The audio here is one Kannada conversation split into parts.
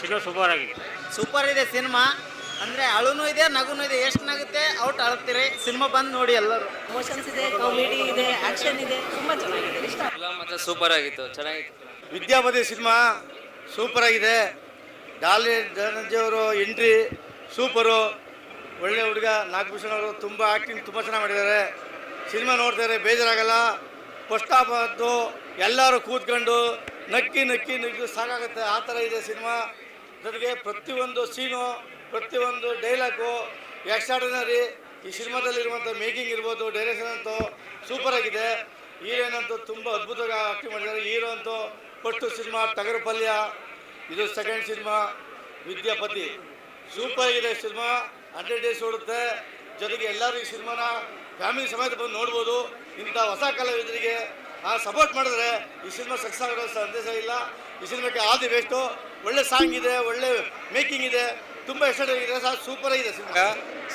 ಸಿನಿಮಾ ಸೂಪರ್ ಆಗಿದೆ. ಸೂಪರ್ ಇದೆ ಸಿನಿಮಾ. ಅಂದ್ರೆ ಅಳುನೂ ಇದೆ ನಗುನು ಇದೆ. ಎಷ್ಟು ನಗುತ್ತೆ ಔಟ್ ಅಳುತ್ತೀರಿ ಸಿನಿಮಾ ಬಂದು ನೋಡಿ ಎಲ್ಲರೂ. ಎಮೋಷನ್ಸ್ ಇದೆ ಕಾಮಿಡಿ ಇದೆ ಆಕ್ಷನ್ ಇದೆ. ತುಂಬಾ ಚೆನ್ನಾಗಿದೆ. ಇಷ್ಟ ಸೂಪರ್ ಆಗಿತ್ತು. ಚೆನ್ನಾಗಿತ್ತು. ವಿದ್ಯಾಪತಿ ಸಿನಿಮಾ ಸೂಪರ್ ಆಗಿದೆ. ಡಾಲಿ ಧನಂಜಯ ಅವರು ಎಂಟ್ರಿ ಸೂಪರು ಒಳ್ಳೆ ಹುಡುಗ ನಾಗಭೂಷಣ್ ಅವರು ತುಂಬ ಆ್ಯಕ್ಟಿಂಗ್ ತುಂಬ ಚೆನ್ನಾಗಿ ಮಾಡಿದ್ದಾರೆ. ಸಿನಿಮಾ ನೋಡ್ತಾರೆ ಬೇಜಾರಾಗಲ್ಲ. ಫಸ್ಟ್ ಹಾಫ್ ಆದ್ದು ಎಲ್ಲರೂ ಕೂತ್ಕೊಂಡು ನಕ್ಕಿ ನಕ್ಕಿ ನಕ್ಕಿ ಸಾಕಾಗುತ್ತೆ. ಆ ಥರ ಇದೆ ಸಿನಿಮಾ. ಜೊತೆಗೆ ಪ್ರತಿಯೊಂದು ಸೀನು, ಪ್ರತಿಯೊಂದು ಡೈಲಾಗು ಎಕ್ಸ್ಟ್ರಾರ್ಡಿನರಿ ಈ ಸಿನಿಮಾದಲ್ಲಿರುವಂಥ ಮೇಕಿಂಗ್ ಇರ್ಬೋದು ಡೈರೆಕ್ಷನ್ ಅಂತೂ ಸೂಪರ್ ಆಗಿದೆ. ಹೀರೋಯಿನ್ ತುಂಬ ಅದ್ಭುತವಾಗಿ ಆ್ಯಕ್ಟಿಂಗ್ ಮಾಡಿದ್ದಾರೆ. ಹೀರೋ ಅಂತೂ ಪಟ್ಟು ಸಿನಿಮಾ, ಟಗರು ಪಲ್ಯ. ಇದು ಸೆಕೆಂಡ್ ಸಿನಿಮಾ. ವಿದ್ಯಾಪತಿ ಸೂಪರ್ ಆಗಿದೆ ಸಿನಿಮಾ. ಹಂಡ್ರೆಡ್ ಡೇಸ್ ಓಡುತ್ತೆ. ಜೊತೆಗೆ ಎಲ್ಲರೂ ಈ ಸಿನಿಮಾನ ಫ್ಯಾಮಿಲಿ ಸಮೇತ ಬಂದು ನೋಡ್ಬೋದು. ಇಂಥ ಹೊಸ ಕಲಾವಿದರಿಗೆ ಆ ಸಪೋರ್ಟ್ ಮಾಡಿದ್ರೆ ಈ ಸಿನಿಮಾ ಸಕ್ಸಸ್ ಆಗೋ ಸಂದೇಶ ಇಲ್ಲ. ಈ ಸಿನಿಮಾಕ್ಕೆ ಆದಿ ವೇಸ್ಟು ಒಳ್ಳೆ ಸಾಂಗ್ ಇದೆ, ಒಳ್ಳೆ ಮೇಕಿಂಗ್ ಇದೆ. ತುಂಬ ಇದೆ ಸಹ ಸೂಪರ್ ಆಗಿದೆ ಸಿನಿಮಾ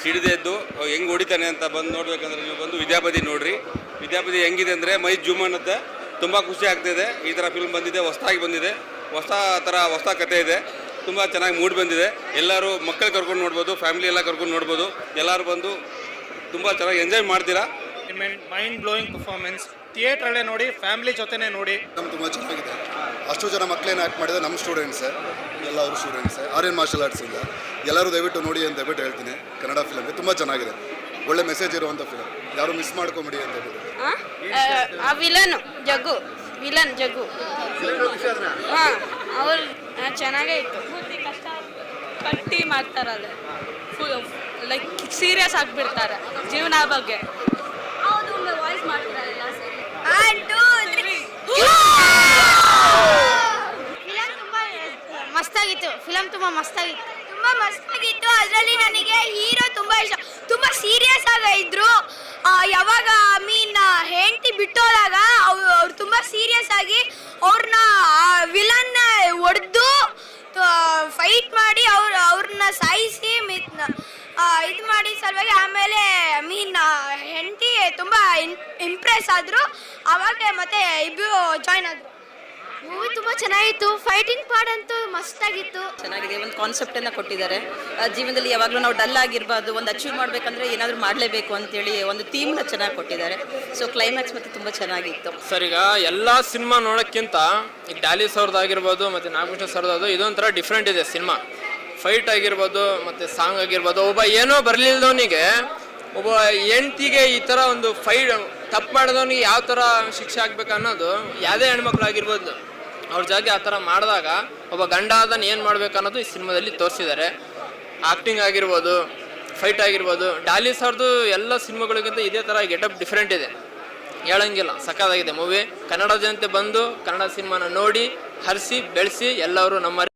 ಸಿಡಿದೆದ್ದು ಹೆಂಗ್ ಹೊಡಿತಾನೆ ಅಂತ ಬಂದು ನೋಡ್ಬೇಕಂದ್ರೆ ನೀವು ಬಂದು ವಿದ್ಯಾಪತಿ ನೋಡ್ರಿ. ವಿದ್ಯಾಪತಿ ಹೆಂಗಿದೆ ಅಂದರೆ ಮೈ ಜೂಮ್ ಅನ್ನತ್ತೆ. ತುಂಬ ಖುಷಿ ಆಗ್ತಿದೆ ಈ ಥರ ಫಿಲ್ಮ್ ಬಂದಿದೆ, ಹೊಸದಾಗಿ ಬಂದಿದೆ. ಹೊಸ ಥರ ಹೊಸ ಕತೆ ಇದೆ. ತುಂಬ ಚೆನ್ನಾಗಿ ಮೂಡ್ ಬಂದಿದೆ. ಎಲ್ಲರೂ ಮಕ್ಕಳು ಕರ್ಕೊಂಡು ನೋಡ್ಬೋದು ಫ್ಯಾಮಿಲಿ ಎಲ್ಲ ಕರ್ಕೊಂಡು ನೋಡ್ಬೋದು. ಎಲ್ಲರೂ ಬಂದು ತುಂಬ ಚೆನ್ನಾಗಿ ಎಂಜಾಯ್ ಮಾಡ್ತೀರಾ? ಮೈಂಡ್ ಬ್ಲೋಯಿಂಗ್ ಪರ್ಫಾರ್ಮೆನ್ಸ್ ಥಿಯೇಟ್ರಲ್ಲೇ ನೋಡಿ ಫ್ಯಾಮಿಲಿ ಜೊತೆನೇ ನೋಡಿ. ನಮ್ಗೆ ತುಂಬ ಚೆನ್ನಾಗಿದೆ. ಅಷ್ಟು ಜನ ಮಕ್ಕಳೇನು ಆ್ಯಕ್ಟ್ ಮಾಡಿದ್ರೆ ನಮ್ಮ ಸ್ಟೂಡೆಂಟ್ಸ್ ಎಲ್ಲ ಅವರು ಸ್ಟೂಡೆಂಟ್ಸೇ ಆರ್ಯನ್ ಮಾರ್ಷಲ್ ಆರ್ಟ್ಸ್ ಇಂದ. ಎಲ್ಲರೂ ದಯವಿಟ್ಟು ನೋಡಿ ಅಂತ ದಯವಿಟ್ಟು ಹೇಳ್ತೀನಿ. ಕನ್ನಡ ಫಿಲಮ್ ತುಂಬ ಚೆನ್ನಾಗಿದೆ. ಒಳ್ಳೆ ಮೆಸೇಜ್ ಇರುವಂಥ ಫಿಲಮ್ ಯಾರು ಮಿಸ್ ಮಾಡ್ಕೊಂಬಿಡಿ ಅಂತ ಹೇಳ್ಬಿಟ್ಟು. ಆ? ವಿಲನ್ ಜಗ್ಗು. ವಿಲನ್ ಜಗ್ಗು. ಹಾಂ ಅವ್ರು ಚೆನ್ನಾಗೇ ಇತ್ತು. ಕಟ್ಟಿ ಮಾಡ್ತಾರಲ್ಲ. ಲೈಕ್ ಸೀರಿಯಸ್ ಆಗಿಬಿಡ್ತಾರೆ. ಜೀವನ ಬಗ್ಗೆ ಹೌದು ವಾಯ್ಸ್ ಮಾಡ್ತಾರಲ್ಲ ಫಿಲಮ್ ತುಂಬ ಮಸ್ತಾಗಿತ್ತು. ಫಿಲಮ್ ತುಂಬಾ ಮಸ್ತಾಗಿತ್ತು. ತುಂಬಾ ಮಸ್ತಾಗಿತ್ತು. ಅದರಲ್ಲಿ ನನಗೆ ಹೀರೋ ತುಂಬಾ ಇಷ್ಟ. ತುಂಬಾ ಸೀರಿಯಸ್ ಆಗ ಇದ್ರು. ಯಾವಾಗ ಮೀನ್ ಹೆಂಡತಿ ಬಿಟ್ಟೋದಾಗ ಅವ್ರು ತುಂಬಾ ತುಂಬ ಸೀರಿಯಸ್ ಆಗಿ ಅವ್ರನ್ನ ವಿಲನ್ ಹೊಡೆದು ಫೈಟ್ ಮಾಡಿ ಅವ್ರ ಅವ್ರನ್ನ ಸಾಯಿಸಿ ಇದು ಮಾಡಿ ಸಲುವಾಗಿ ಆಮೇಲೆ ಮೀನ್ ಹೆಂಡತಿ ತುಂಬ ಇಂಪ್ರೆಸ್ ಆದರು ಅವಾಗ ಮತ್ತೆ ಇಬ್ಬರು ಜಾಯ್ನ್ ಆದ್ರು. ಮೂವಿ ತುಂಬ ಚೆನ್ನಾಗಿತ್ತು. ಫೈಟಿಂಗ್ ಪಾರ್ಟ್ ಅಂತೂ ಮಸ್ತಾಗಿತ್ತು ಚೆನ್ನಾಗಿದೆ. ಒಂದು ಕಾನ್ಸೆಪ್ಟ್ ಅನ್ನ ಕೊಟ್ಟಿದ್ದಾರೆ. ಆ, ಜೀವನದಲ್ಲಿ ಯಾವಾಗಲೂ ನಾವು ಡಲ್ ಆಗಿರ್ಬಾರ್ದು. ಒಂದು ಅಚೀವ್ ಮಾಡಬೇಕಂದ್ರೆ ಏನಾದರೂ ಮಾಡಲೇಬೇಕು ಅಂತೇಳಿ ಒಂದು ಥೀಮ್ನ ಚೆನ್ನಾಗಿ ಕೊಟ್ಟಿದ್ದಾರೆ. ಸೊ ಕ್ಲೈಮ್ಯಾಕ್ಸ್ ಮತ್ತೆ ತುಂಬ ಚೆನ್ನಾಗಿತ್ತು. ಸರ್ ಈಗ ಎಲ್ಲ ಸಿನಿಮಾ ನೋಡೋಕ್ಕಿಂತ ಈಗ ಡ್ಯಾಲಿ ಅವ್ರದ್ದು ಆಗಿರ್ಬೋದು ಮತ್ತು ನಾಗಭೂಷಣ ಸರ್ದು ಇದೊಂಥರ ಡಿಫ್ರೆಂಟ್ ಇದೆ ಸಿನಿಮಾ ಫೈಟ್ ಆಗಿರ್ಬೋದು, ಮತ್ತು ಸಾಂಗ್ ಆಗಿರ್ಬೋದು, ಒಬ್ಬ ಏನೋ ಬರಲಿಲ್ಲದವನಿಗೆ ಒಬ್ಬ ಹೆಂಡ್ತಿಗೆ ಈ ಥರ ಒಂದು ಫೈಟ್ ತಪ್ಪು ಮಾಡಿದವನಿಗೆ ಯಾವ ಥರ ಶಿಕ್ಷೆ ಆಗ್ಬೇಕು ಅನ್ನೋದು ಯಾವುದೇ ಹೆಣ್ಮಕ್ಳು ಆಗಿರ್ಬೋದು. ಅವ್ರ ಜಾಗೆ ಆ ಥರ ಮಾಡಿದಾಗ ಒಬ್ಬ ಗಂಡ ಅದನ್ನ ಏನು ಮಾಡ್ಬೇಕು ಅನ್ನೋದು ಈ ಸಿನಿಮಾದಲ್ಲಿ ತೋರಿಸಿದ್ದಾರೆ. ಆ್ಯಕ್ಟಿಂಗ್ ಆಗಿರ್ಬೋದು ಫೈಟ್ ಆಗಿರ್ಬೋದು ಡಾಲಿ ಸರ್ದು ಎಲ್ಲ ಸಿನಿಮಾಗಳಿಗಿಂತ ಇದೇ ಥರ ಗೆಟಪ್ ಡಿಫ್ರೆಂಟ್ ಇದೆ. ಹೇಳಂಗಿಲ್ಲ ಸಕ್ಕತ್ತಾಗಿದೆ ಮೂವಿ ಕನ್ನಡ ಜನತೆ ಬಂದು ಕನ್ನಡ ಸಿನಿಮಾನ ನೋಡಿ, ಹರಿಸಿ, ಬೆಳೆಸಿ ಎಲ್ಲರೂ ನಮ್ಮ